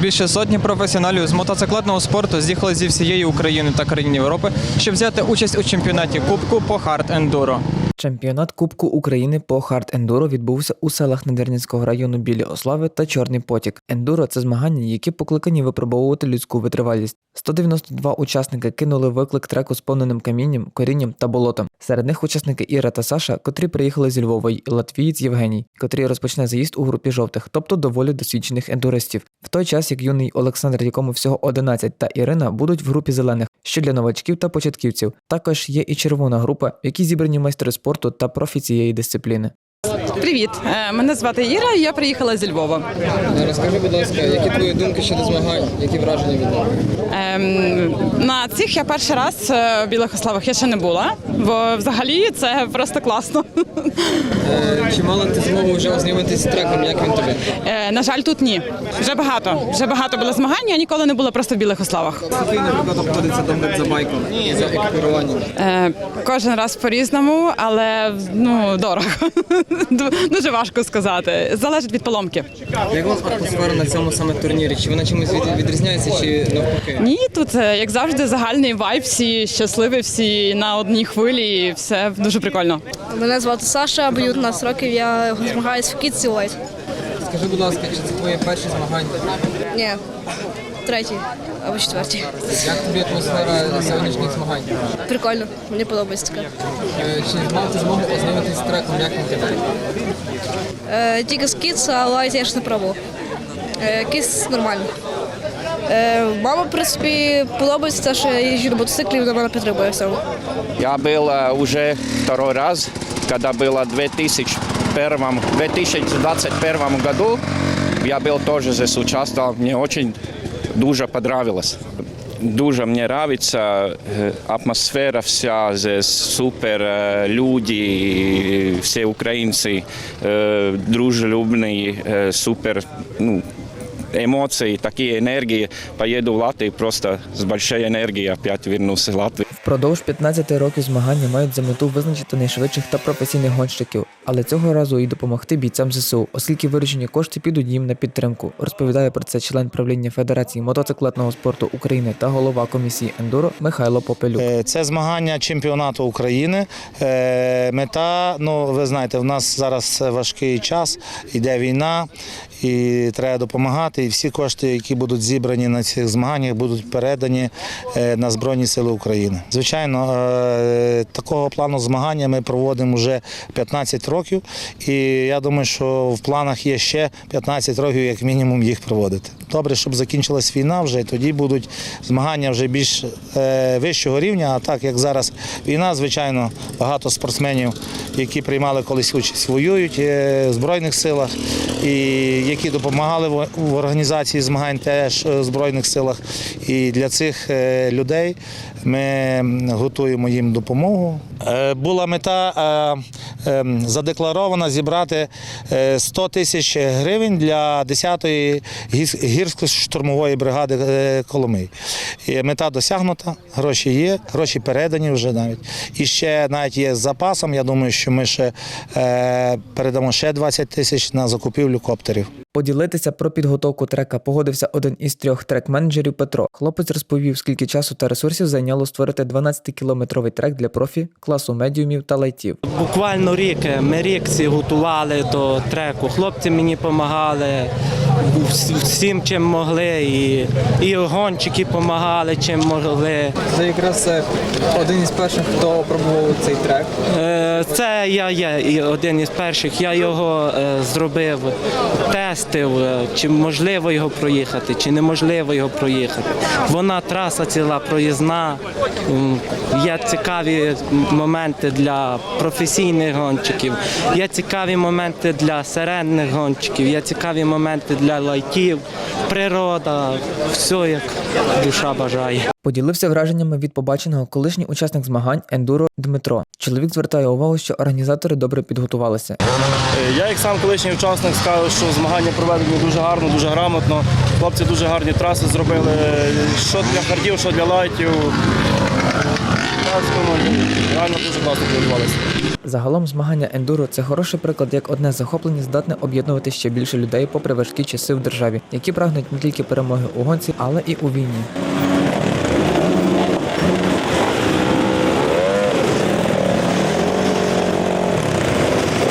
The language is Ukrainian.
Більше сотні професіоналів з мотоциклетного спорту з'їхали зі всієї України та країн Європи, щоб взяти участь у чемпіонаті Кубку по хард ендуро. Чемпіонат Кубку України по хард ендуро відбувся у селах Надвірнянського району Білі Ослави та Чорний Потік. Ендуро це змагання, які покликані випробовувати людську витривалість. 192 учасники кинули виклик треку з повненим камінням, корінням та болотом. Серед них учасники Іра та Саша, котрі приїхали зі Львова, і латвієць Євгеній, котрий розпочне заїзд у групі жовтих, тобто доволі досвідчених ендуристів. В той час як юний Олександр, якому всього 11, та Ірина будуть в групі зелених, що для новачків та початківців. Також є і червона група, в якій зібрані майстри спорту та профі цієї дисципліни. Привіт, Е, мене звати Іра, я приїхала зі Львова. Розкажи, будь ласка, які твої думки щодо змагань, які враження від них? Ем, на цих я перший раз е, в Білих Ославах я ще не була, бо взагалі це просто класно. Чи мала ти змогу вже ознайомитися з треком, як він тобі? Е, на жаль, тут ні. Вже багато. Вже багато було змагань, я ніколи не була просто в Білих Ославах. Який, наприклад, обходиться догляд за байком за екіпіруванням? Е, кожен раз по-різному, але ну дорого. Дуже важко сказати. Залежить від поломки. Як у вас атмосфера на цьому саме турнірі? Чи вона чимось від- відрізняється, чи навпаки? Ні, тут е, як завжди загальний вайб, всі щасливі, всі на одній хвилі, і все дуже прикольно. Мене звати Саша, мені 11 років, я змагаюся в Kids Light. Скажи, будь ласка, чи це твоє перші змагання? Ні, третій або четвертій. Як тобі атмосфера сьогоднішніх змагань? Прикольно, мені подобається така. Е, чи мав ти змогу познайомитися з треком, як він тебе? Е, тільки з кіц, але я ж не пробував. Е, Кіс нормально. Е, мама, в принципі, подобається те, що я їжджу на мотоциклі, вона мене підтримує в цьому. Я был вже второй раз, когда было 2000 первом, 2021 году я был тоже здесь участвовал. Мне очень дуже понравилось. Дуже мені подобається э, атмосфера, вся здесь супер э, люди, э, всі українці дружелюбні, супер ну, емоції, такі енергії. Поїду в Латвію, просто з великою енергією опять вернусь в Латвію. Впродовж 15 років змагання мають за мету визначити найшвидших та професійних гонщиків, але цього разу і допомогти бійцям ЗСУ, оскільки виручені кошти підуть їм на підтримку. Розповідає про це член правління Федерації мотоциклетного спорту України та голова комісії ендуро Михайло Попелюк. Е, Це змагання чемпіонату України. Е, Мета, ну ви знаєте, в нас зараз важкий час, йде війна, і треба допомагати. І всі кошти, які будуть зібрані на цих змаганнях, будуть передані е, на Збройні Сили України. Звичайно, е, такого плану змагання ми проводимо вже 15 років, і я думаю, що в планах є ще 15 років, як мінімум, їх проводити. Добре, щоб закінчилась війна вже, і тоді будуть змагання вже більш е, вищого рівня. А так як зараз війна, звичайно, багато спортсменів, які приймали колись участь, воюють е, в Збройних силах і які допомагали в- організації змагань теж е, в Збройних силах. І для цих людей ми готуємо їм допомогу. Е, Була мета е, е, задекларована зібрати е, 100 тисяч гривень для 10-ї гірсько- гірсько-штурмової бригади е, Коломий. Мета досягнута, гроші є, гроші передані вже навіть. І ще навіть є з запасом. Я думаю, що ми ще е, передамо ще 20 тисяч на закупівлю коптерів. Поділитися про підготовку трека погодився один із трьох трек-менеджерів Петро. Хлопець розповів, скільки часу та ресурсів зайняло створити 12-кілометровий трек для профі, класу медіумів та лайтів. Буквально рік ми рік ці готували до треку. Хлопці мені допомагали всім, чим могли, і, і гонщики допомагали, чим могли. Це якраз один із перших, хто пробував цей трек. Е, Це я є один із перших. Я його е, зробив, тестив, е, чи можливо його проїхати, чи неможливо його проїхати. Вона траса ціла проїзна. Є цікаві моменти для професійних гонщиків, є цікаві моменти для середніх гонщиків, є цікаві моменти для лайтів, природа, все як душа бажає. Поділився враженнями від побаченого колишній учасник змагань ендуро Дмитро. Чоловік звертає увагу, що організатори добре підготувалися. Е, Я як сам колишній учасник скажу, що змагання проведені дуже гарно, дуже грамотно. Хлопці дуже гарні траси зробили, що для хардів, що для лайтів максимум. Реально дуже класно тренувалися. Загалом змагання ендуро це хороший приклад, як одне захоплення здатне об'єднувати ще більше людей попри важкі часи в державі, які прагнуть не тільки перемоги у гонці, але і у війні.